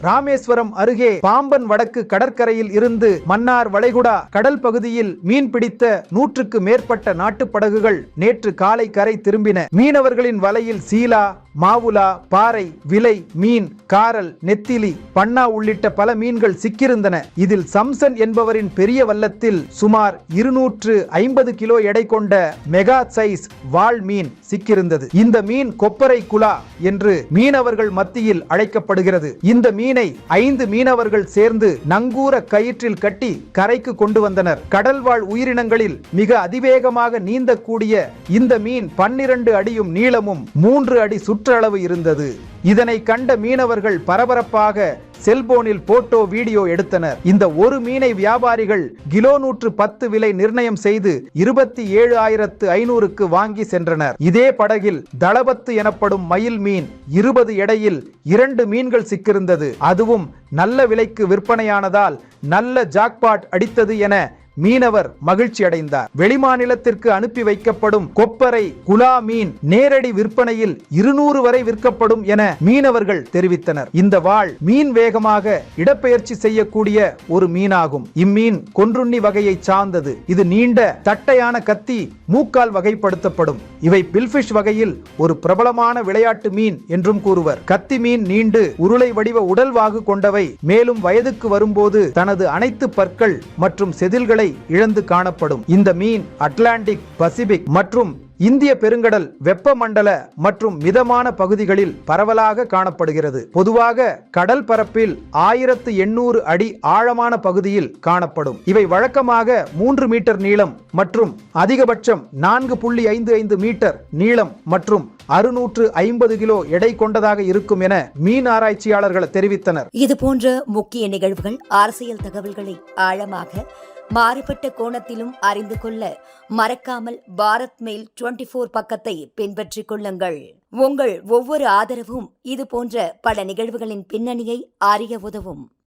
ராமேஸ்வரம் அருகே பாம்பன் வடக்கு கடற்கரையில் இருந்து மன்னார் வளைகுடா கடல் பகுதியில் மீன் பிடித்த நூற்றுக்கு மேற்பட்ட நாட்டுப் படகுகள் நேற்று காலை கரை திரும்பின. மீனவர்களின் வலையில் சீலா மாவுலா பாறை விலை மீன் காரல் நெத்திலி பன்னா உள்ளிட்ட பல மீன்கள் சிக்கியிருந்தன. இதில் சம்சன் என்பவரின் பெரிய வல்லத்தில் சுமார் இருநூற்று ஐம்பது கிலோ எடை கொண்ட மெகா சைஸ் வாள் மீன் சிக்கியிருந்தது. இந்த மீன் கொப்பரை குலா என்று மீனவர்கள் மத்தியில் அழைக்கப்படுகிறது. இந்த மீனை ஐந்து மீனவர்கள் சேர்ந்து நங்கூர கயிற்றில் கட்டி கரைக்கு கொண்டு வந்தனர். கடல்வாழ் உயிரினங்களில் மிக அதிவேகமாக நீந்தக்கூடிய இந்த மீன் பன்னிரண்டு அடியும் நீளமும் மூன்று அடி சுற்றளவு இருந்தது. இதனை கண்ட மீனவர்கள் பரபரப்பாக செல்போனில் போட்டோ வீடியோ எடுத்தனர். இந்த ஒரு மீனை வியாபாரிகள் கிலோ நூற்று பத்து விலை நிர்ணயம் செய்து இருபத்தி ஏழு ஆயிரத்து ஐநூறுக்கு வாங்கி சென்றனர். இதே படகில் தளபத்து எனப்படும் மயில் மீன் இருபது எடையில் இரண்டு மீன்கள் சிக்கிருந்தது அதுவும் நல்ல விலைக்கு விற்பனையானதால் நல்ல ஜாக்பாட் அடித்தது என மீனவர் மகிழ்ச்சி அடைந்தார் வெளிமாநிலத்திற்கு அனுப்பி வைக்கப்படும் கொப்பரை குலா மீன் நேரடி விற்பனையில் இருநூறு வரை விற்கப்படும் என மீனவர்கள் தெரிவித்தனர். இந்த வாள் மீன் வேகமாக இடப்பெயர்ச்சி செய்யக்கூடிய ஒரு மீனாகும். இம்மீன் கொன்றுண்ணி வகையை சார்ந்தது. இது நீண்ட தட்டையான கத்தி மூக்கால் வகைப்படுத்தப்படும். இவை பில்பிஷ் வகையில் ஒரு பிரபலமான விளையாட்டு மீன் என்றும் கூறுவர். கத்தி மீன் நீண்டு உருளை வடிவ உடல்வாகு கொண்டவை மேலும் வயதுக்கு வரும்போது தனது அனைத்து பற்கள் மற்றும் செதில்களை இழந்து காணப்படும். இந்த மீன் அட்லாண்டிக் பசிபிக் மற்றும் இந்திய பெருங்கடல் வெப்பமண்டல மற்றும் மிதமான பகுதிகளில் பரவலாக காணப்படுகிறது. பொதுவாக கடல் பரப்பில் ஆயிரத்து எண்ணூறு அடி ஆழமான பகுதியில் காணப்படும். இவை வழக்கமாக மூன்று மீட்டர் நீளம் மற்றும் அதிகபட்சம் நான்கு புள்ளி ஐந்து ஐந்து மீட்டர் நீளம் மற்றும் அறுநூற்று ஐம்பது கிலோ எடை கொண்டதாக இருக்கும் என மீன் ஆராய்ச்சியாளர்கள் தெரிவித்தனர். இது போன்ற முக்கிய நிகழ்வுகள் அரசியல் தகவல்களை ஆழமாக மாறுபட்ட கோணத்திலும் அறிந்து கொள்ள மறக்காமல் பாரத் மெயில் டுவெண்ட்டி ஃபோர் பக்கத்தை பின்பற்றிக் கொள்ளுங்கள். உங்கள் ஒவ்வொரு ஆதரவும் இது போன்ற பல நிகழ்வுகளின் பின்னணியை அறிய உதவும்.